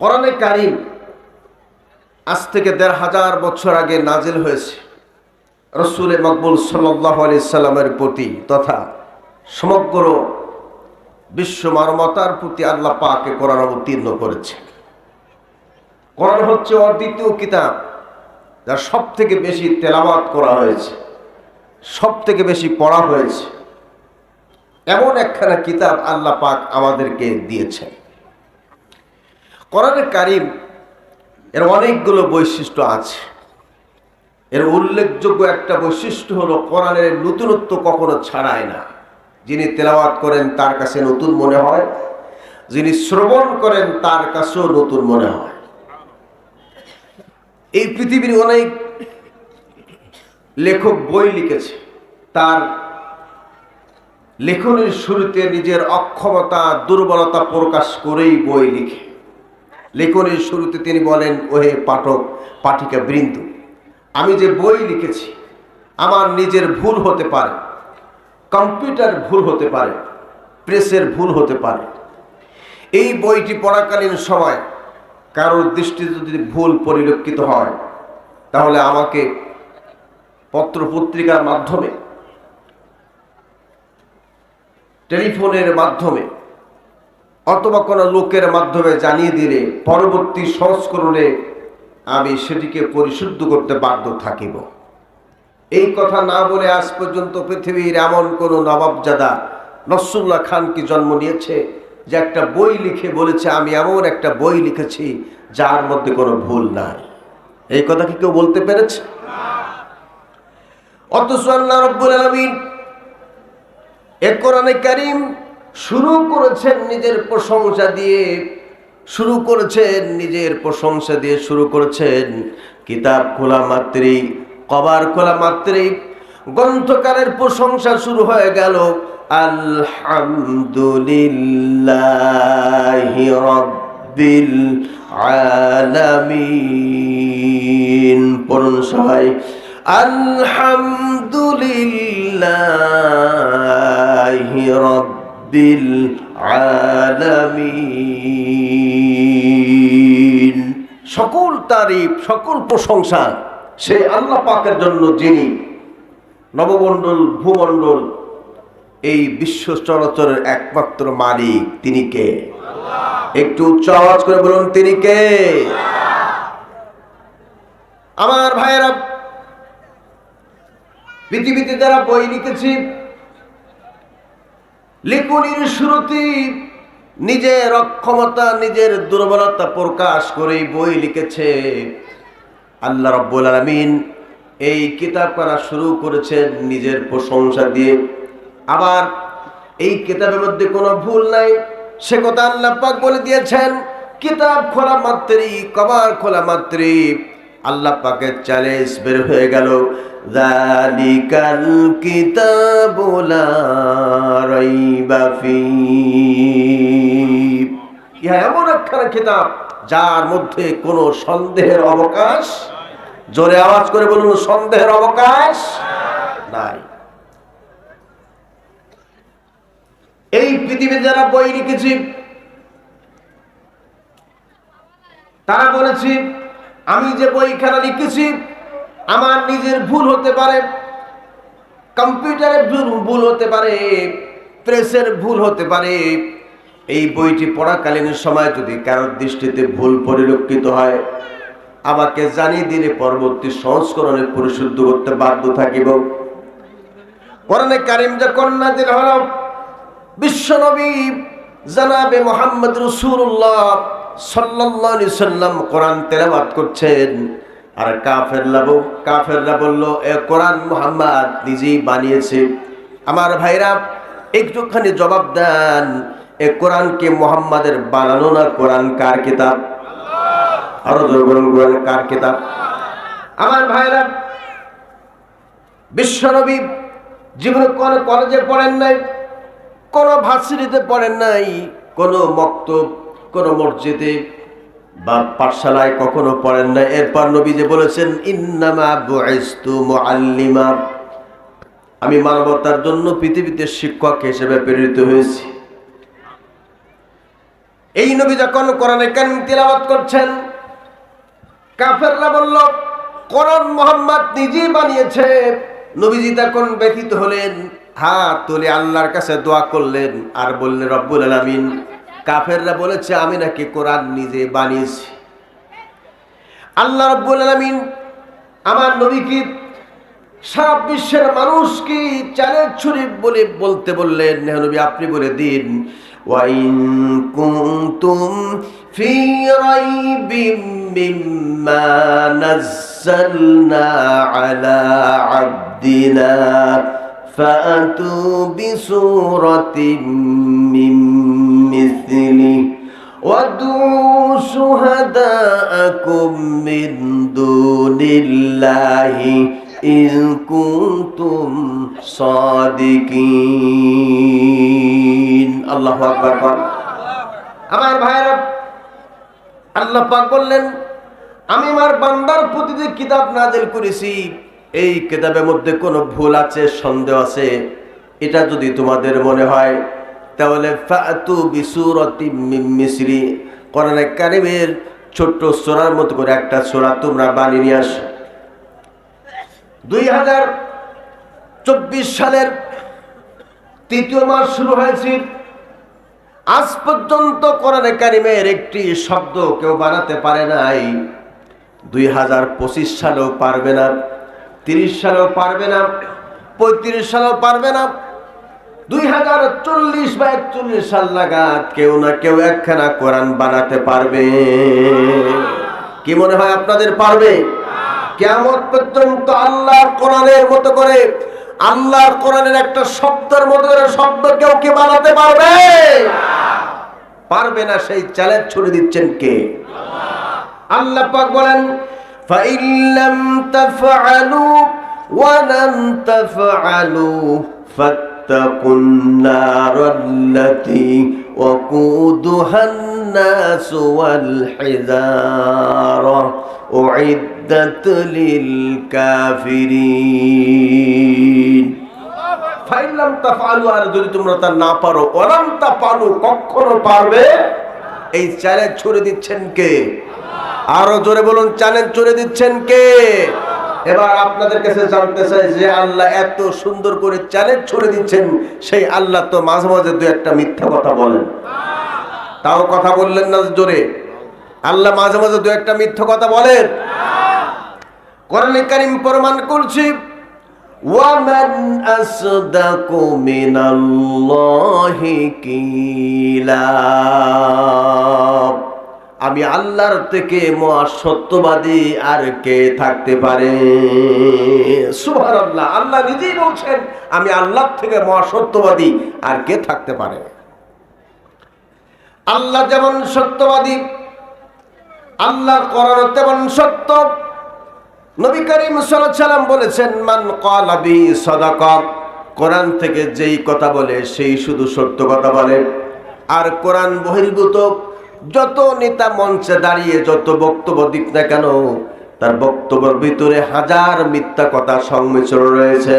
কোরআনে কারিম আজ থেকে দেড় হাজার বছর আগে নাজিল হয়েছে। রসুল মকবুল সাল্লাহ আলি সাল্লামের প্রতি তথা সমগ্র বিশ্ব মানবতার প্রতি আল্লাহ পাকে কোরআন অবতীর্ণ করেছে। কোরআন হচ্ছে অদ্বিতীয় কিতাব যা সব থেকে বেশি তেলাবাত করা হয়েছে সব থেকে বেশি পড়া হয়েছে। এমন একখানা কিতাব আল্লাহ পাক আমাদেরকে দিয়েছেন। কোরআনের কারিম এর অনেকগুলো বৈশিষ্ট্য আছে। এর উল্লেখযোগ্য একটা বৈশিষ্ট্য হলো কোরআনের নতুনত্ব কখনো ছাড়ায় না। যিনি তেলাওয়াত করেন তার কাছে নতুন মনে হয়, যিনি শ্রবণ করেন তার কাছেও নতুন মনে হয়। এই পৃথিবীর অনেক লেখক বই লিখেছে। তার লেখনের শুরুতে নিজের অক্ষমতা, দুর্বলতা প্রকাশ করেই বই লিখে। লেখনের শুরুতে তিনি বলেন, ওহে পাঠক, পাঠিকা বৃন্দ, আমি যে বই লিখেছি, আমার নিজের ভুল হতে পারে, কম্পিউটার ভুল হতে পারে, প্রেসের ভুল হতে পারে। এই বইটি পড়াকালীন সময় কারোর দৃষ্টিতে যদি ভুল পরিলক্ষিত হয়, তাহলে আমাকে পত্র পত্রিকার মাধ্যমে, টেলিফোনের মাধ্যমে অথবা কোনো লোকের মাধ্যমে জানিয়ে দিলে পরবর্তী সংস্করণে আমি সেটিকে পরিশুদ্ধ করতে বাধ্য থাকিব। এই কথা না বলে আজ পর্যন্ত পৃথিবীর এমন কোনো নবাবজাদা নসরুল্লাহ খান কি জন্ম নিয়েছে যে একটা বই লিখে বলেছে, আমি এমন একটা বই লিখেছি যার মধ্যে কোনো ভুল নাই এই কথা কি কেউ বলতে পেরেছে? অথচ আল্লাহ রব্বুল আলমিন এ কোরআনে কারিম শুরু করেছেন নিজের প্রশংসা দিয়ে, শুরু করেছেন নিজের প্রশংসা দিয়ে শুরু করেছেন কিতাব খোলা মাত্রই, কবার খোলা মাত্রই। গ্রন্থকারের প্রশংসা শুরু হয়ে গেল, আলহামদুলিল্লাহ রব্বিল আলামিন পড়ুন সবাই। আলহামদুলিল্লাহ রব্বিল আলামিন। সকল তারিফ, সকল প্রশংসা সে আল্লাহ পাকের জন্য যিনি নবমণ্ডল, ভূমণ্ডল, এই বিশ্ব চরাচরের একমাত্র মালিক, তিনি কে? একটু উচ্চ আওয়াজ করে বলুন, তিনি কে? আমার ভাইয়েরা, পৃথিবীতে যারা বই লিখেছি লিখুনির শুরুতে, নিজের অক্ষমতা, নিজের দুর্বলতা প্রকাশ করে বই লিখেছে। আল্লাহ রব্বুল আলমিন এই কিতাব করা শুরু করেছেন নিজের প্রশংসা দিয়ে। আবার এই কিতাবের মধ্যে কোনো ভুল নাই, সে কথা আল্লাহ পাক বলে দিয়েছেন, কিতাব খোলা মাত্রই, কবার খোলা মাত্রই। আল্লাহ পাকের চ্যালেঞ্জ বের হয়ে গেল। ইহা এমন একখানা কিতাব যার মধ্যে কোনো সন্দেহের অবকাশ? জোরে আওয়াজ করে বলুন, সন্দেহের অবকাশ নাই। এই পৃথিবীতে যারা বই লিখেছি, তারা বলেছি আমি যে বইখানা লিখেছি, আমার নিজের ভুল হতে পারে, কম্পিউটারের ভুল হতে পারে, প্রেসের ভুল হতে পারে, এই বইটি পড়াকালীন সময় যদি কারোর দৃষ্টিতে ভুল পরিলক্ষিত হয়, আমাকে জানিয়ে দিলে পরবর্তী সংস্করণে পরিশুদ্ধ করতে বাধ্য থাকিব। কোরআনে কারিম যখন নাজিল হল, বিশ্বনবী জানাবে মোহাম্মদ রসুল্লাহ সাল্লাম কোরআন তেলাওয়াত করছেন। আর কাফের লাবো কাফেররা বলল, এ কোরআন মোহাম্মদ নিজেই বানিয়েছে। আমার ভাইরা, একটুখানি জবাব দেন, এ কোরআনকে মোহাম্মদের বানানো না কোরআন কার কিতাব? আরও জোর বলুন, কোরআন কার কিতাব? আমার ভাইরা বিশ্বনবী জীবনে কোন কলেজে পড়েন নাই, কোন ভার্সিটিতে পড়েন নাই, কোন মক্তব কোন মসজিদে বা পাঠশালায় কখনো পড়েন না। এরপর নবী যে বলেছেন, ইন্নামা আমি মানবতার জন্য পৃথিবীতে শিক্ষক হিসেবে প্রেরিত হয়েছি। এই নবী যখন কোরআনে কারিম তিলাওয়াত করছেন, কাফেররা বলল, কোরআন মোহাম্মদ নিজেই বানিয়েছে। নবীজি তখন ব্যথিত হলেন হাত তুলে আল্লাহর কাছে দোয়া করলেন। আর বললেন, রব্বুল আলামিন কাফেররা বলেছে আমি নাকি কোরআন নিজে বানিয়েছি আল্লাহ রব্বুল আলামিন আমার নবীকে সারা বিশ্বের মানুষ কি চ্যালেঞ্জ ছুরি বলে বলতে বললেন হে নবী আপনি বলে দিন ওয়াইন কুনতুম ফি রাইবিম মিম্মা নাযালনা আলা আবদিনা فأتوا بسورة من مثله وادعوا شهداءكم من دون الله إن كنتم صادقين الله أكبر আমার ভাইরা আল্লাহ পাক বললেন আমি আমার বান্দার প্রতি যে কিতাব নাজিল করেছি এই কিতাবের মধ্যে কোনো ভুল আছে সন্দেহ আছে এটা যদি তোমাদের মনে হয় তাহলে ফাতু বিসুরতি মিসরি। কোরআনে কারিমের ছোট্ট সোরার মতো করে একটা সোরা তোমরা বানিয়ে নিয়ে আসো। দুই হাজার চব্বিশ সালের তৃতীয় মাস শুরু হয়েছে। আজ পর্যন্ত কোরআনে কারিমের একটি শব্দ কেউ বানাতে পারে নাই। দুই হাজার পঁচিশ সালেও পারবে না, তিরিশ সালেও পারবে না, পঁয়ত্রিশ সালেও পারবে না। দুই হাজার চল্লিশ বা একচল্লিশ সাল নাগাদ কেউ না কেউ একখানা কোরআন বানাতে পারবে। কি মনে হয় আপনাদের পারবে? কেমন পর্যন্ত আল্লাহর কোরআনের মতো করে, আল্লাহর কোরআনের একটা শব্দের মতো করে শব্দ কেউ কে বানাতে পারবে? পারবে না, সেই চ্যালেঞ্জ ছুড়ে দিচ্ছেন কে? আল্লাহ পাক বলেন ফাইল্লাম তাফআলু ওয়া লাম তাফআলু فَاتَّقُوا النَّارَ الَّتِي وَقُودُهَا النَّاسُ وَالْحِجَارَةُ أُعِدَّتْ لِلْكَافِرِينَ ফাইলাম তাফালু আর যদি তোমরা তা না পারো ওলাম তা পালু কখনো পারবে এই চ্যালেঞ্জ ছুড়ে দিচ্ছেন কে আরো জোরে বলুন চ্যালেঞ্জ ছুড়ে দিচ্ছেন কে এবার আপনাদের কাছে জানতে চাই যে আল্লাহ এত সুন্দর করে চ্যালেঞ্জ ছুড়ে দিচ্ছেন সেই আল্লাহ তো মাঝে মাঝে দু একটা মিথ্যা কথা বলেন তাও কথা বললেন না জোরে আল্লাহ মাঝে মাঝে দু একটা মিথ্যা কথা বলেন কোরআনে কারিম প্রমাণ করছি ومن أصدق من الله قيلا আমি আল্লাহর থেকে মহা সত্যবাদী আর কে থাকতে পারে? সুবহানাল্লাহ, আল্লাহ নিজেই বলছেন, আমি আল্লাহর থেকে মহা সত্যবাদী আর কে থাকতে পারে? আল্লাহ যেমন সত্যবাদী, আল্লাহর কোরআন তেমন সত্য। নবী করিম সাল্লাম বলেছেন, মান কালাবি সদাকা কোরআন থেকে যেই কথা বলে, সেই শুধু সত্য কথা বলে। আর কোরআন বহির্ভূত যত নেতা মঞ্চে দাঁড়িয়ে যত বক্তব্য দিক না কেন, তার বক্তব্যের ভিতরে হাজার মিথ্যা কথা সংমিশ্রণ রয়েছে।